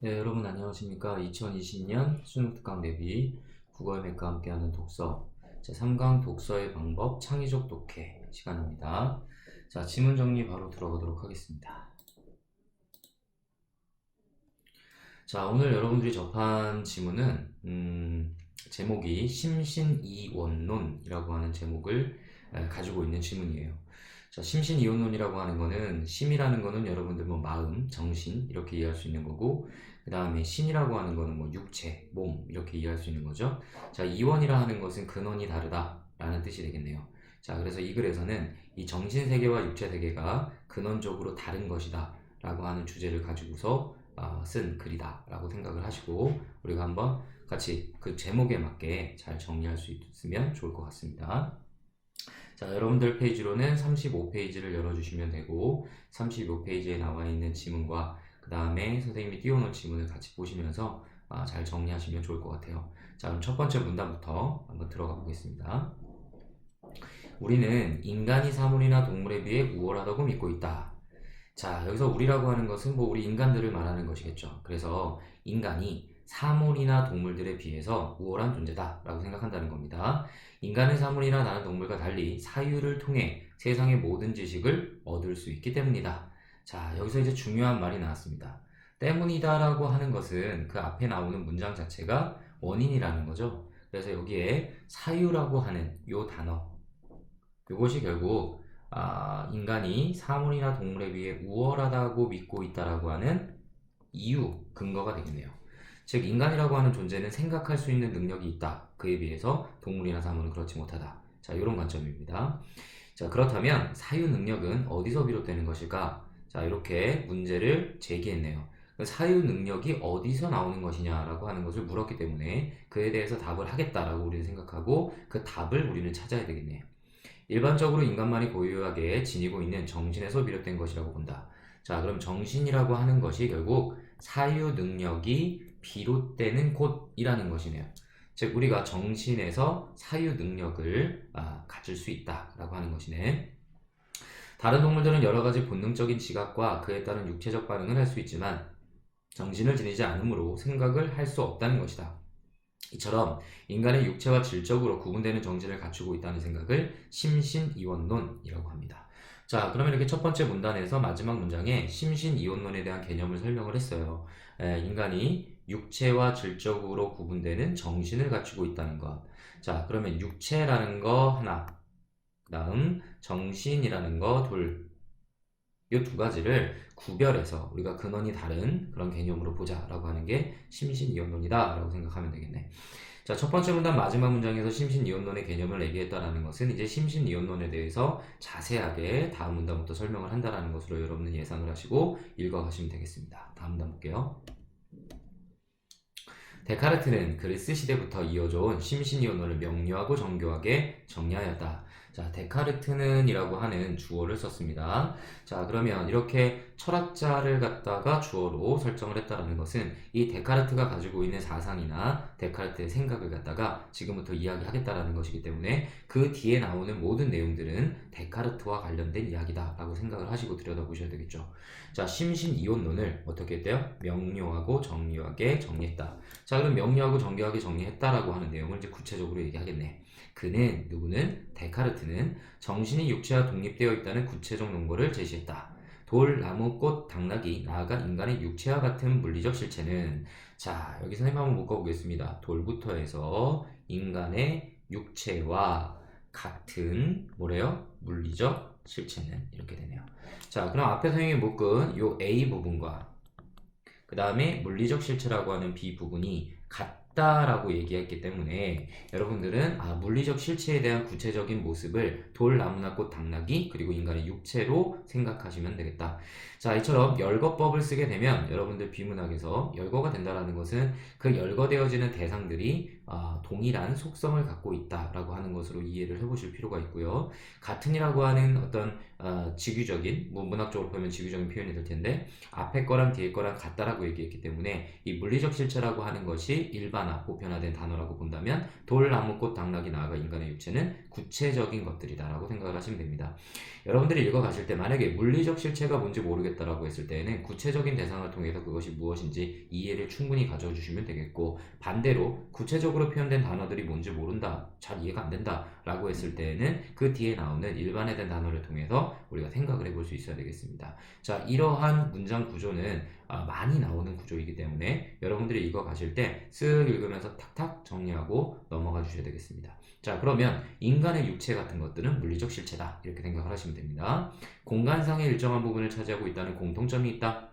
네, 여러분 안녕하십니까? 2020년 수능 특강 대비 국어의 맥과 함께하는 독서 자, 3강 독서의 방법 창의적 독해 시간입니다. 자, 지문 정리 바로 들어가도록 하겠습니다. 자, 오늘 여러분들이 접한 지문은 음, 제목이 심신이원론이라고 하는 제목을 에, 가지고 있는 지문이에요. 자, 심신이원론이라고 하는 거는 심이라는 거는 여러분들 뭐 마음, 정신 이렇게 이해할 수 있는 거고 그 다음에 신이라고 하는 거는 뭐 육체, 몸 이렇게 이해할 수 있는 거죠. 자, 이원이라 하는 것은 근원이 다르다라는 뜻이 되겠네요. 자, 그래서 이 글에서는 이 정신 세계와 육체 세계가 근원적으로 다른 것이다 라고 하는 주제를 가지고서 어, 쓴 글이다 라고 생각을 하시고 우리가 한번 같이 그 제목에 맞게 잘 정리할 수 있으면 좋을 것 같습니다. 자, 여러분들 페이지로는 35페이지를 열어주시면 되고 35페이지에 나와 있는 지문과 그 다음에 선생님이 띄워놓은 지문을 같이 보시면서 아, 잘 정리하시면 좋을 것 같아요. 자, 그럼 첫 번째 문단부터 한번 들어가 보겠습니다. 우리는 인간이 사물이나 동물에 비해 우월하다고 믿고 있다. 자, 여기서 우리라고 하는 것은 뭐 우리 인간들을 말하는 것이겠죠. 그래서 인간이 사물이나 동물들에 비해서 우월한 존재다라고 생각한다는 겁니다. 인간은 사물이나 다른 동물과 달리 사유를 통해 세상의 모든 지식을 얻을 수 있기 때문이다. 자, 여기서 이제 중요한 말이 나왔습니다. 때문이다라고 하는 것은 그 앞에 나오는 문장 자체가 원인이라는 거죠. 그래서 여기에 사유라고 하는 요 단어, 이것이 결국 아, 인간이 사물이나 동물에 비해 우월하다고 믿고 있다라고 하는 이유, 근거가 되겠네요. 즉, 인간이라고 하는 존재는 생각할 수 있는 능력이 있다. 그에 비해서 동물이나 사물은 그렇지 못하다. 자, 이런 관점입니다. 자, 그렇다면 사유 능력은 어디서 비롯되는 것일까? 자, 이렇게 문제를 제기했네요. 그 사유 능력이 어디서 나오는 것이냐라고 하는 것을 물었기 때문에 그에 대해서 답을 하겠다라고 우리는 생각하고 그 답을 우리는 찾아야 되겠네요. 일반적으로 인간만이 고유하게 지니고 있는 정신에서 비롯된 것이라고 본다. 자, 그럼 정신이라고 하는 것이 결국 사유 능력이 비롯되는 곳이라는 것이네요. 즉, 우리가 정신에서 사유 능력을 아, 가질 수 있다라고 하는 것이네. 다른 동물들은 여러 가지 본능적인 지각과 그에 따른 육체적 반응을 할 수 있지만 정신을 지니지 않으므로 생각을 할 수 없다는 것이다. 이처럼 인간의 육체와 질적으로 구분되는 정신을 갖추고 있다는 생각을 심신이원론이라고 합니다. 자, 그러면 이렇게 첫 번째 문단에서 마지막 문장에 심신이원론에 대한 개념을 설명을 했어요. 에, 인간이 육체와 질적으로 구분되는 정신을 갖추고 있다는 것. 자, 그러면 육체라는 거 하나, 그 다음 정신이라는 거 둘. 이 두 가지를 구별해서 우리가 근원이 다른 그런 개념으로 보자라고 하는 게 심신이원론이다라고 생각하면 되겠네. 자, 첫 번째 문단 마지막 문장에서 심신이원론의 개념을 얘기했다라는 것은 이제 심신이원론에 대해서 자세하게 다음 문단부터 설명을 한다라는 것으로 여러분은 예상을 하시고 읽어가시면 되겠습니다. 다음 문단 볼게요. 데카르트는 그리스 시대부터 이어져온 심신이원론을 명료하고 정교하게 정리하였다. 자, 데카르트는 이라고 하는 주어를 썼습니다. 자, 그러면 이렇게 철학자를 갖다가 주어로 설정을 했다라는 것은 이 데카르트가 가지고 있는 사상이나 데카르트의 생각을 갖다가 지금부터 이야기하겠다라는 것이기 때문에 그 뒤에 나오는 모든 내용들은 데카르트와 관련된 이야기다라고 생각을 하시고 들여다보셔야 되겠죠. 자, 심신이원론을 어떻게 했대요? 명료하고 정교하게 정리했다. 자, 그럼 명료하고 정교하게 정리했다라고 하는 내용을 이제 구체적으로 얘기하겠네. 그는 누구는 데카르트는 정신이 육체와 독립되어 있다는 구체적 논거를 제시했다. 돌, 나무, 꽃, 당나귀, 나아가 인간의 육체와 같은 물리적 실체는 자 여기 선생님 한번 묶어보겠습니다. 돌부터 해서 인간의 육체와 같은 뭐래요? 물리적 실체는 이렇게 되네요. 자 그럼 앞에 선생님이 묶은 요 A 부분과 그 다음에 물리적 실체라고 하는 B 부분이 같 다라고 얘기했기 때문에 여러분들은 아, 물리적 실체에 대한 구체적인 모습을 돌, 나무나 꽃, 당나귀 그리고 인간의 육체로 생각하시면 되겠다. 자, 이처럼 열거법을 쓰게 되면 여러분들 비문학에서 열거가 된다라는 것은 그 열거되어지는 대상들이 아, 동일한 속성을 갖고 있다라고 하는 것으로 이해를 해보실 필요가 있고요. 같은이라고 하는 어떤 어, 직유적인 뭐 문학적으로 보면 직유적인 표현이 될 텐데 앞에 거랑 뒤에 거랑 같다라고 얘기했기 때문에 이 물리적 실체라고 하는 것이 일반화 보편화된 단어라고 본다면 돌 나무 꽃 당나귀 나아가 인간의 육체는 구체적인 것들이다라고 생각을 하시면 됩니다. 여러분들이 읽어가실 때 만약에 물리적 실체가 뭔지 모르 겠다라고 했을 때에는 구체적인 대상을 통해서 그것이 무엇인지 이해를 충분히 가져주시면 되겠고 반대로 구체적으로 표현된 단어들이 뭔지 모른다. 잘 이해가 안 된다 라고 했을 때에는 그 뒤에 나오는 일반화된 단어를 통해서 우리가 생각을 해볼 수 있어야 되겠습니다. 자 이러한 문장 구조는 아, 많이 나오는 구조이기 때문에 여러분들이 읽어가실 때 쓱 읽으면서 탁탁 정리하고 넘어가 주셔야 되겠습니다. 자 그러면 인간의 육체 같은 것들은 물리적 실체다. 이렇게 생각을 하시면 됩니다. 공간상의 일정한 부분을 차지하고 있다는 공통점이 있다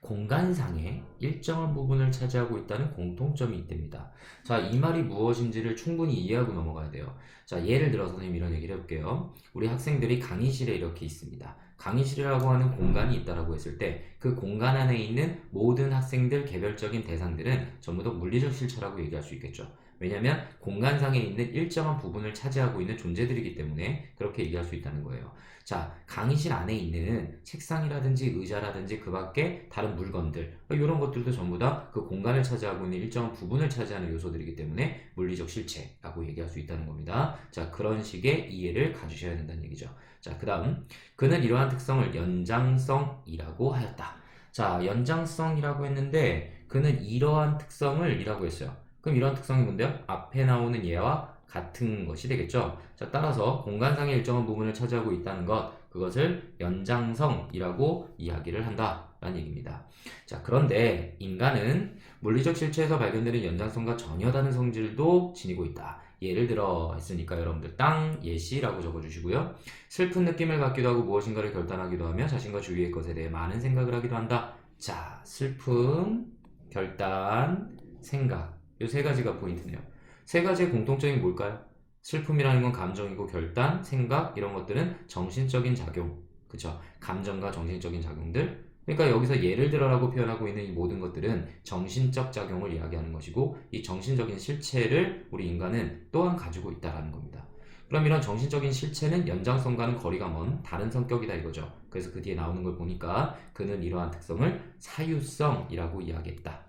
공간상의 일정한 부분을 차지하고 있다는 공통점이 있답니다. 자, 이 말이 무엇인지를 충분히 이해하고 넘어가야 돼요. 자, 예를 들어서 선생님 이런 얘기를 해볼게요. 우리 학생들이 강의실에 이렇게 있습니다. 강의실이라고 하는 공간이 있다라고 했을 때 그 공간 안에 있는 모든 학생들 개별적인 대상들은 전부 다 물리적 실체라고 얘기할 수 있겠죠. 왜냐하면 공간상에 있는 일정한 부분을 차지하고 있는 존재들이기 때문에 그렇게 얘기할 수 있다는 거예요. 자, 강의실 안에 있는 책상이라든지 의자라든지 그 밖에 다른 물건들, 이런 것들도 전부 다 그 공간을 차지하고 있는 일정한 부분을 차지하는 요소들이기 때문에 물리적 실체라고 얘기할 수 있다는 겁니다. 자, 그런 식의 이해를 가주셔야 된다는 얘기죠. 자, 그 다음, 그는 이러한 특성을 연장성이라고 하였다. 자, 연장성이라고 했는데, 그는 이러한 특성을 이라고 했어요. 그럼 이러한 특성이 뭔데요? 앞에 나오는 얘와 같은 것이 되겠죠. 자, 따라서 공간상의 일정한 부분을 차지하고 있다는 것, 그것을 연장성이라고 이야기를 한다 라는 얘기입니다. 자, 그런데 인간은 물리적 실체에서 발견되는 연장성과 전혀 다른 성질도 지니고 있다. 예를 들어 했으니까 여러분들 땅 예시라고 적어주시고요. 슬픈 느낌을 갖기도 하고 무엇인가를 결단하기도 하며 자신과 주위의 것에 대해 많은 생각을 하기도 한다. 자, 슬픔, 결단, 생각. 이 세 가지가 포인트네요. 세 가지의 공통점이 뭘까요? 슬픔이라는 건 감정이고 결단, 생각 이런 것들은 정신적인 작용. 그쵸? 감정과 정신적인 작용들. 그러니까 여기서 예를 들어라고 표현하고 있는 이 모든 것들은 정신적 작용을 이야기하는 것이고 이 정신적인 실체를 우리 인간은 또한 가지고 있다라는 겁니다. 그럼 이런 정신적인 실체는 연장성과는 거리가 먼 다른 성격이다 이거죠. 그래서 그 뒤에 나오는 걸 보니까 그는 이러한 특성을 사유성이라고 이야기했다.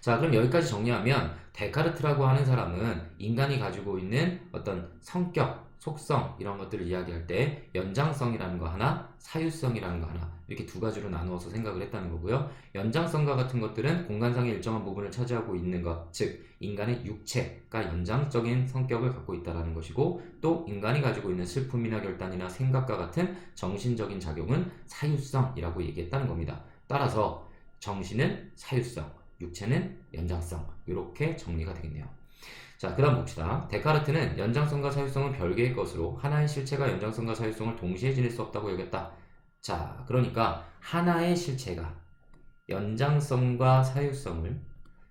자, 그럼 여기까지 정리하면 데카르트라고 하는 사람은 인간이 가지고 있는 어떤 성격, 속성 이런 것들을 이야기할 때 연장성이라는 거 하나, 사유성이라는 거 하나 이렇게 두 가지로 나누어서 생각을 했다는 거고요. 연장성과 같은 것들은 공간상의 일정한 부분을 차지하고 있는 것, 즉 인간의 육체가 연장적인 성격을 갖고 있다라는 것이고 또 인간이 가지고 있는 슬픔이나 결단이나 생각과 같은 정신적인 작용은 사유성이라고 얘기했다는 겁니다. 따라서 정신은 사유성, 육체는 연장성 이렇게 정리가 되겠네요. 자, 그 다음 봅시다. 데카르트는 연장성과 사유성은 별개의 것으로 하나의 실체가 연장성과 사유성을 동시에 지닐 수 없다고 여겼다. 자, 그러니까 하나의 실체가 연장성과 사유성을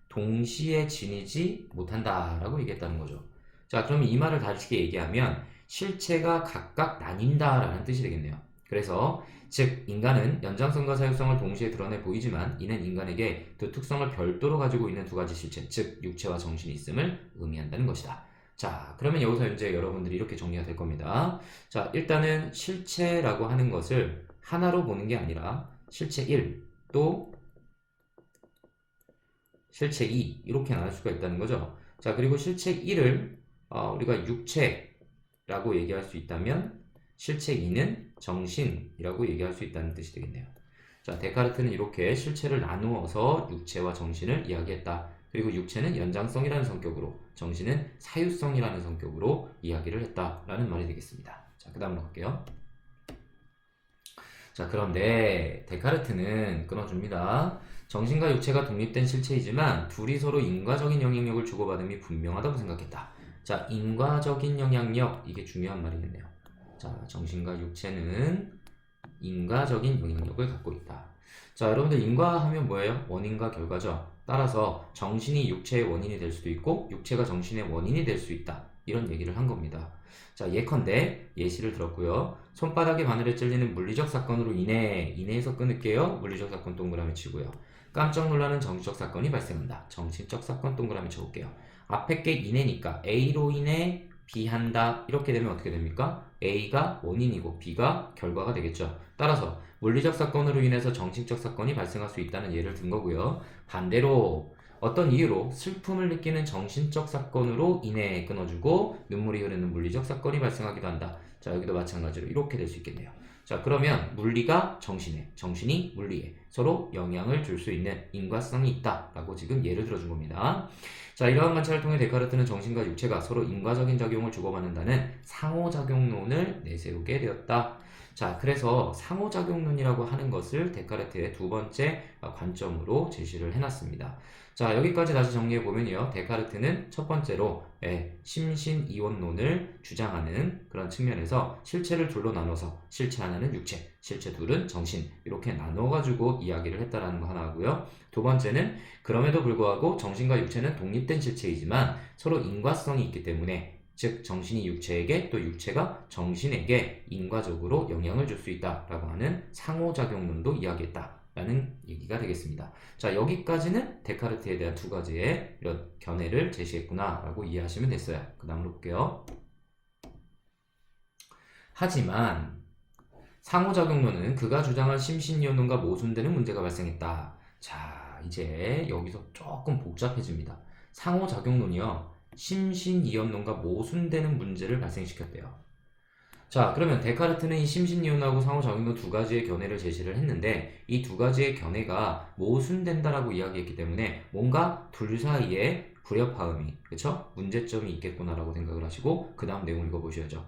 동시에 지니지 못한다라고 얘기했다는 거죠. 자, 그럼 이 말을 다르게 얘기하면 실체가 각각 나뉜다라는 뜻이 되겠네요. 그래서 즉 인간은 연장성과 사유성을 동시에 드러내 보이지만 이는 인간에게 두 특성을 별도로 가지고 있는 두 가지 실체, 즉 육체와 정신이 있음을 의미한다는 것이다. 자, 그러면 여기서 이제 여러분들이 이렇게 정리가 될 겁니다. 자, 일단은 실체라고 하는 것을 하나로 보는 게 아니라 실체 1, 또 실체 2 이렇게 나눌 수가 있다는 거죠. 자, 그리고 실체 1을 어, 우리가 육체라고 얘기할 수 있다면 실체 2는 정신이라고 얘기할 수 있다는 뜻이 되겠네요. 자, 데카르트는 이렇게 실체를 나누어서 육체와 정신을 이야기했다. 그리고 육체는 연장성이라는 성격으로, 정신은 사유성이라는 성격으로 이야기를 했다라는 말이 되겠습니다. 자, 그 다음으로 갈게요. 자, 그런데 데카르트는 끊어줍니다. 정신과 육체가 독립된 실체이지만 둘이 서로 인과적인 영향력을 주고받음이 분명하다고 생각했다. 자, 인과적인 영향력, 이게 중요한 말이겠네요. 자, 정신과 육체는 인과적인 영향력을 갖고 있다. 자, 여러분들 인과 하면 뭐예요? 원인과 결과죠. 따라서 정신이 육체의 원인이 될 수도 있고 육체가 정신의 원인이 될 수 있다. 이런 얘기를 한 겁니다. 자, 예컨대 예시를 들었고요. 손바닥에 바늘에 찔리는 물리적 사건으로 인해 인해에서 끊을게요. 물리적 사건 동그라미 치고요. 깜짝 놀라는 정신적 사건이 발생한다. 정신적 사건 동그라미 쳐볼게요. 앞에 게 인해니까 A로 인해 B 한다. 이렇게 되면 어떻게 됩니까? A가 원인이고 B가 결과가 되겠죠. 따라서 물리적 사건으로 인해서 정신적 사건이 발생할 수 있다는 예를 든 거고요. 반대로 어떤 이유로 슬픔을 느끼는 정신적 사건으로 인해 끊어주고 눈물이 흐르는 물리적 사건이 발생하기도 한다. 자, 여기도 마찬가지로 이렇게 될 수 있겠네요. 자, 그러면 물리가 정신에, 정신이 물리에 서로 영향을 줄 수 있는 인과성이 있다라고 지금 예를 들어준 겁니다. 자, 이러한 관찰을 통해 데카르트는 정신과 육체가 서로 인과적인 작용을 주고받는다는 상호작용론을 내세우게 되었다. 자, 그래서 상호작용론이라고 하는 것을 데카르트의 두 번째 관점으로 제시를 해놨습니다. 자, 여기까지 다시 정리해 보면요. 데카르트는 첫 번째로 예, 심신이원론을 주장하는 그런 측면에서 실체를 둘로 나눠서 실체 하나는 육체, 실체 둘은 정신 이렇게 나눠가지고 이야기를 했다라는 거 하나 하고요. 두 번째는 그럼에도 불구하고 정신과 육체는 독립된 실체이지만 서로 인과성이 있기 때문에 즉 정신이 육체에게 또 육체가 정신에게 인과적으로 영향을 줄 수 있다라고 하는 상호작용론도 이야기했다 라는 얘기가 되겠습니다. 자 여기까지는 데카르트에 대한 두 가지의 이런 견해를 제시했구나 라고 이해하시면 됐어요. 그 다음으로 볼게요. 하지만 상호작용론은 그가 주장한 심신이원론과 모순되는 문제가 발생했다. 자 이제 여기서 조금 복잡해집니다. 상호작용론이요. 심신이원론과 모순되는 문제를 발생시켰대요. 자, 그러면 데카르트는 이 심신이원하고 상호작용론 두 가지의 견해를 제시를 했는데 이 두 가지의 견해가 모순된다라고 이야기했기 때문에 뭔가 둘 사이에 불협화음이, 그쵸? 문제점이 있겠구나라고 생각을 하시고 그 다음 내용을 읽어보셔야죠.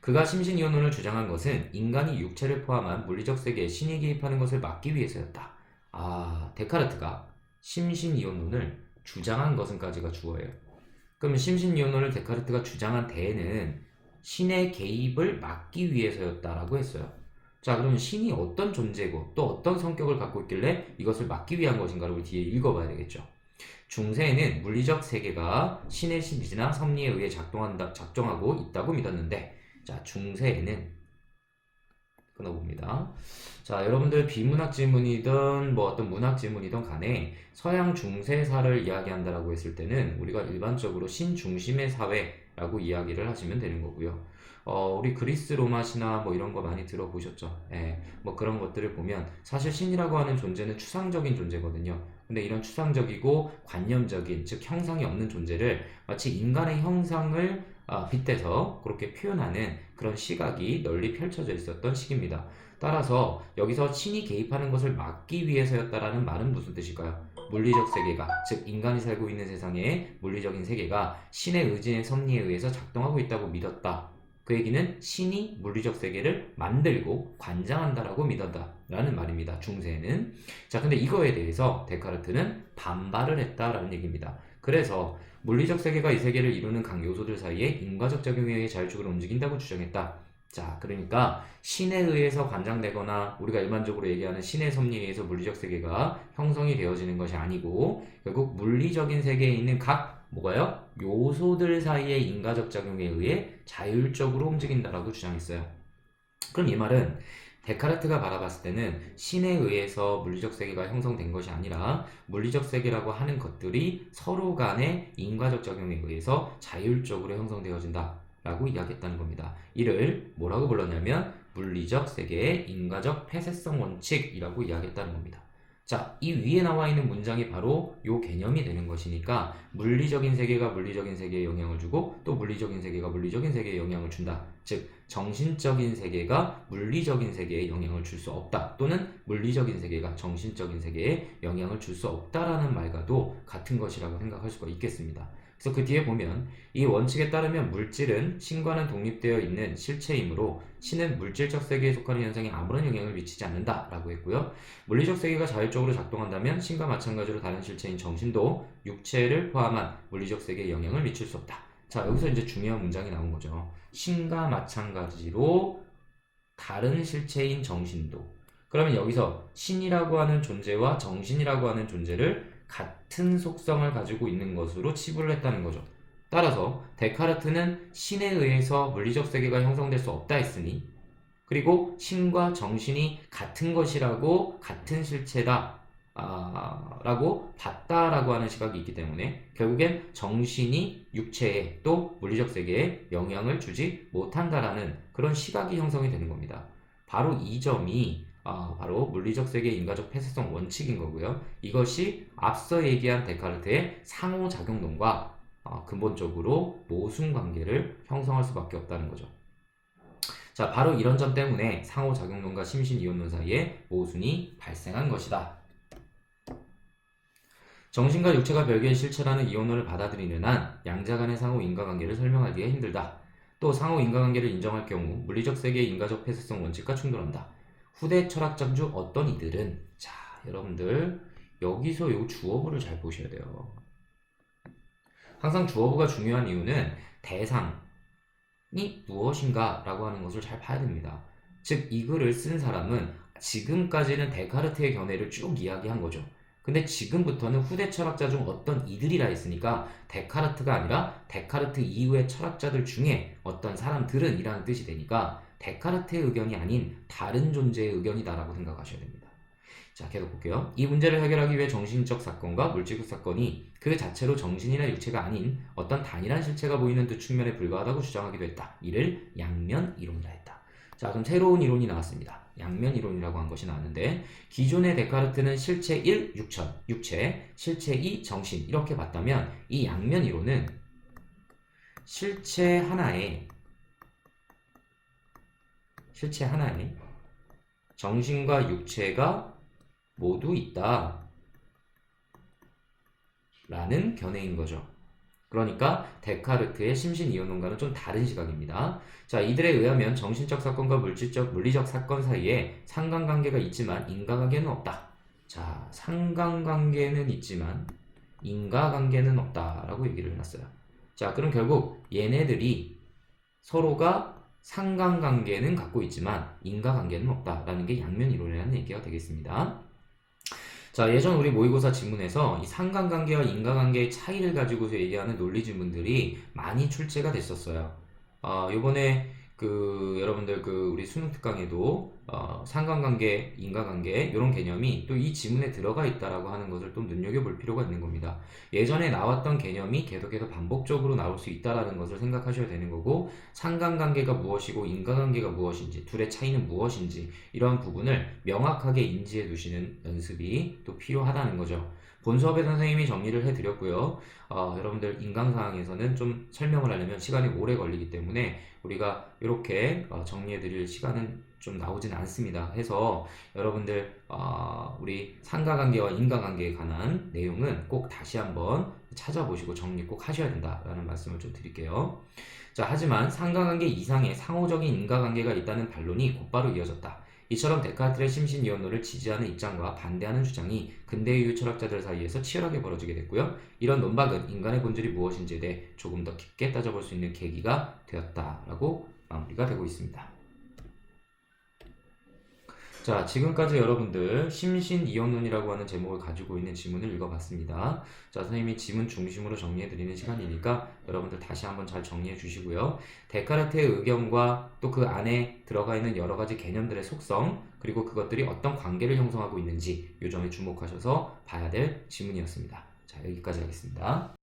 그가 심신이원론을 주장한 것은 인간이 육체를 포함한 물리적 세계에 신이 개입하는 것을 막기 위해서였다. 아, 데카르트가 심신이원론을 주장한 것은까지가 주어예요. 그럼 심신이원론을 데카르트가 주장한 대에는 신의 개입을 막기 위해서였다라고 했어요. 자, 그러면 신이 어떤 존재고 또 어떤 성격을 갖고 있길래 이것을 막기 위한 것인가를 우리 뒤에 읽어봐야 되겠죠. 중세에는 물리적 세계가 신의 신비나 섭리에 의해 작동한다, 작동하고 있다고 믿었는데, 자, 중세에는 끊어봅니다. 자, 여러분들 비문학 지문이든 뭐 어떤 문학 지문이든 간에 서양 중세사를 이야기한다라고 했을 때는 우리가 일반적으로 신 중심의 사회 라고 이야기를 하시면 되는 거고요. 어, 우리 그리스 로마 신화 뭐 이런 거 많이 들어보셨죠? 예, 뭐 그런 것들을 보면 사실 신이라고 하는 존재는 추상적인 존재거든요. 근데 이런 추상적이고 관념적인, 즉 형상이 없는 존재를 마치 인간의 형상을 아, 빗대서 그렇게 표현하는 그런 시각이 널리 펼쳐져 있었던 시기입니다. 따라서 여기서 신이 개입하는 것을 막기 위해서였다라는 말은 무슨 뜻일까요? 물리적 세계가, 즉 인간이 살고 있는 세상의 물리적인 세계가 신의 의지의 섭리에 의해서 작동하고 있다고 믿었다. 그 얘기는 신이 물리적 세계를 만들고 관장한다라고 믿었다라는 말입니다. 중세에는. 자, 근데 이거에 대해서 데카르트는 반발을 했다라는 얘기입니다. 그래서 물리적 세계가 이 세계를 이루는 각 요소들 사이에 인과적 작용에 의해 자율적으로 움직인다고 주장했다. 자, 그러니까 신에 의해서 관장되거나 우리가 일반적으로 얘기하는 신의 섭리에 의해서 물리적 세계가 형성이 되어지는 것이 아니고 결국 물리적인 세계에 있는 각 뭐가요? 요소들 사이의 인과적 작용에 의해 자율적으로 움직인다라고 주장했어요. 그럼 이 말은 데카르트가 바라봤을 때는 신에 의해서 물리적 세계가 형성된 것이 아니라 물리적 세계라고 하는 것들이 서로 간의 인과적 작용에 의해서 자율적으로 형성되어진다. 라고 이야기했다는 겁니다. 이를 뭐라고 불렀냐면 물리적 세계의 인과적 폐쇄성 원칙이라고 이야기했다는 겁니다. 자, 이 위에 나와 있는 문장이 바로 요 개념이 되는 것이니까 물리적인 세계가 물리적인 세계에 영향을 주고 또 물리적인 세계가 물리적인 세계에 영향을 준다. 즉, 정신적인 세계가 물리적인 세계에 영향을 줄 수 없다. 또는 물리적인 세계가 정신적인 세계에 영향을 줄 수 없다라는 말과도 같은 것이라고 생각할 수가 있겠습니다. 그래서 그 뒤에 보면 이 원칙에 따르면 물질은 신과는 독립되어 있는 실체이므로 신은 물질적 세계에 속하는 현상에 아무런 영향을 미치지 않는다라고 했고요. 물리적 세계가 자율적으로 작동한다면 신과 마찬가지로 다른 실체인 정신도 육체를 포함한 물리적 세계에 영향을 미칠 수 없다. 자, 여기서 이제 중요한 문장이 나온 거죠. 신과 마찬가지로 다른 실체인 정신도. 그러면 여기서 신이라고 하는 존재와 정신이라고 하는 존재를 같은 속성을 가지고 있는 것으로 치부를 했다는 거죠. 따라서 데카르트는 신에 의해서 물리적 세계가 형성될 수 없다 했으니 그리고 신과 정신이 같은 것이라고 같은 실체다 아, 라고 봤다라고 하는 시각이 있기 때문에 결국엔 정신이 육체에 또 물리적 세계에 영향을 주지 못한다라는 그런 시각이 형성이 되는 겁니다. 바로 이 점이 아, 바로 물리적 세계 인과적 폐쇄성 원칙인 거고요. 이것이 앞서 얘기한 데카르트의 상호작용론과 어, 근본적으로 모순 관계를 형성할 수밖에 없다는 거죠. 자, 바로 이런 점 때문에 상호작용론과 심신이온론 사이에 모순이 발생한 것이다. 정신과 육체가 별개의 실체라는 이온론을 받아들이는 한 양자 간의 상호 인과관계를 설명하기가 힘들다. 또 상호 인과관계를 인정할 경우 물리적 세계의 인과적 폐쇄성 원칙과 충돌한다. 후대 철학자 중 어떤 이들은 자, 여러분들 여기서 요 주어부를 잘 보셔야 돼요. 항상 주어부가 중요한 이유는 대상이 무엇인가라고 하는 것을 잘 봐야 됩니다. 즉, 이 글을 쓴 사람은 지금까지는 데카르트의 견해를 쭉 이야기한 거죠. 근데 지금부터는 후대 철학자 중 어떤 이들이라 했으니까 데카르트가 아니라 데카르트 이후의 철학자들 중에 어떤 사람들은 이라는 뜻이 되니까 데카르트의 의견이 아닌 다른 존재의 의견이다라고 생각하셔야 됩니다. 자, 계속 볼게요. 이 문제를 해결하기 위해 정신적 사건과 물질적 사건이 그 자체로 정신이나 육체가 아닌 어떤 단일한 실체가 보이는 두 측면에 불과하다고 주장하기도 했다. 이를 양면 이론이라 했다. 자, 그럼 새로운 이론이 나왔습니다. 양면 이론이라고 한 것이 나왔는데 기존의 데카르트는 실체 1, 육천, 육체, 실체 2, 정신 이렇게 봤다면 이 양면 이론은 실체 하나에 실체 하나에 정신과 육체가 모두 있다. 라는 견해인 거죠. 그러니까 데카르트의 심신 이론론과는 좀 다른 시각입니다. 자, 이들에 의하면 정신적 사건과 물질적 물리적 사건 사이에 상관관계가 있지만 인과관계는 없다. 자, 상관관계는 있지만 인과관계는 없다라고 얘기를 해놨어요. 자, 그럼 결국 얘네들이 서로가 상관관계는 갖고 있지만 인과관계는 없다라는 게 양면 이론이라는 얘기가 되겠습니다. 자, 예전 우리 모의고사 지문에서 이 상관관계와 인과관계의 차이를 가지고서 얘기하는 논리 지문들이 많이 출제가 됐었어요. 어, 요번에 그 여러분들 그 우리 수능 특강에도 어, 상관관계, 인과관계 이런 개념이 또 이 지문에 들어가 있다라고 하는 것을 좀 눈여겨볼 필요가 있는 겁니다. 예전에 나왔던 개념이 계속해서 반복적으로 나올 수 있다라는 것을 생각하셔야 되는 거고 상관관계가 무엇이고 인과관계가 무엇인지 둘의 차이는 무엇인지 이러한 부분을 명확하게 인지해 두시는 연습이 또 필요하다는 거죠. 본 수업에 선생님이 정리를 해드렸고요. 어, 여러분들 인강 사항에서는 좀 설명을 하려면 시간이 오래 걸리기 때문에 우리가 이렇게 어, 정리해드릴 시간은 좀 나오진 않습니다. 해서 여러분들 어, 우리 상가관계와 인과관계에 관한 내용은 꼭 다시 한번 찾아보시고 정리 꼭 하셔야 된다라는 말씀을 좀 드릴게요. 자, 하지만 상가관계 이상의 상호적인 인과관계가 있다는 반론이 곧바로 이어졌다. 이처럼 데카르트의 심신이론론을 지지하는 입장과 반대하는 주장이 근대 이후 철학자들 사이에서 치열하게 벌어지게 됐고요. 이런 논박은 인간의 본질이 무엇인지에 대해 조금 더 깊게 따져볼 수 있는 계기가 되었다라고 마무리가 되고 있습니다. 자, 지금까지 여러분들 심신이론론이라고 하는 제목을 가지고 있는 지문을 읽어봤습니다. 자, 선생님이 지문 중심으로 정리해드리는 시간이니까 여러분들 다시 한번 잘 정리해 주시고요. 데카르트의 의견과 또 그 안에 들어가 있는 여러 가지 개념들의 속성, 그리고 그것들이 어떤 관계를 형성하고 있는지 요 점에 주목하셔서 봐야 될 지문이었습니다. 자, 여기까지 하겠습니다.